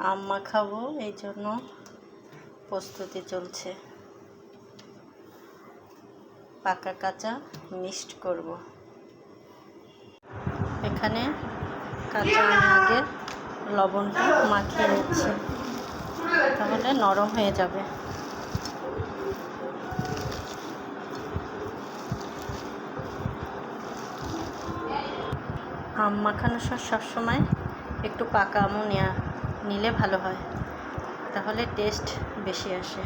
আম মাখাবো এই জন্য প্রস্তুতি চলছে। পাকা কাঁচা মিক্সড করব। এখানে কাঁচা আমি আগে লবণটা মাখিয়ে নিচ্ছি। তাহলে নরম হয়ে যাবে। আম মাখানোর সব সবসময় একটু পাকা আমও নেওয়া নিলে ভালো হয়। তাহলে টেস্ট বেশি আসে।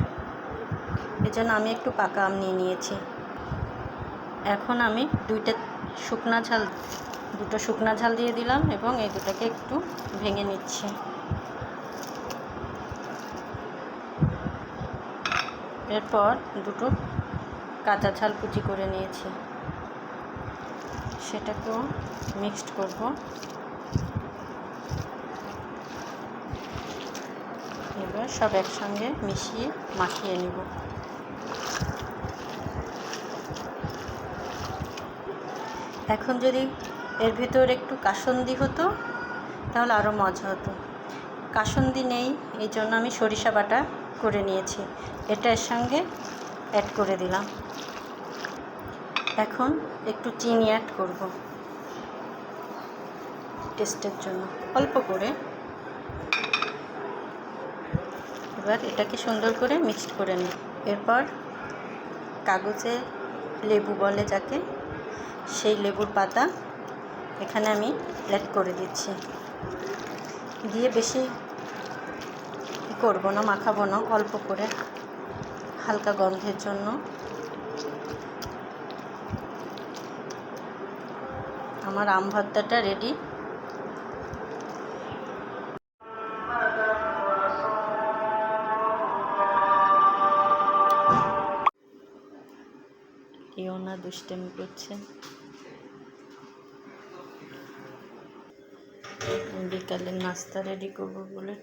এই জন্য আমি একটু পাকা আম নিয়ে নিয়েছি। এখন আমি দুইটা শুকনা ঝাল, দুটো শুকনা ঝাল দিয়ে দিলাম এবং এই দুটাকে একটু ভেঙে নিচ্ছি। এরপর দুটো কাঁচা ঝাল কুচি করে নিয়েছি। সেটাকেও মিক্সড করব এবার সব একসঙ্গে মিশিয়ে মাখিয়ে নেব। এখন যদি এর ভিতর একটু কাসন্দি হতো, তাহলে আরও মজা হতো। কাসন্দি নেই, এই জন্য আমি সরিষা বাটা করে নিয়েছি। এটা এর সঙ্গে অ্যাড করে দিলাম। এখন একটু চিনি অ্যাড করব। টেস্টের জন্য। অল্প করে এবার এটাকে সুন্দর করে মিক্সড করে নিই। এরপর কাগজে লেবু বলে যাকে, সেই লেবুর পাতা এখানে আমি অ্যাড করে দিচ্ছি। দিয়ে বেশি করব না, মাখাবো না, অল্প করে হালকা গন্ধের জন্য। আমার আম ভর্তাটা রেডি না দুষ্টামি করছে। বিকালে নাস্তা রেডি করব বলে।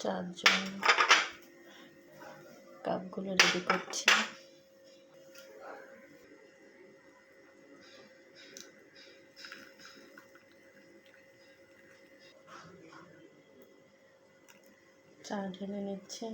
চারজন কাপগুলো রেডি করছি। চাল ঢেলে নিচ্ছে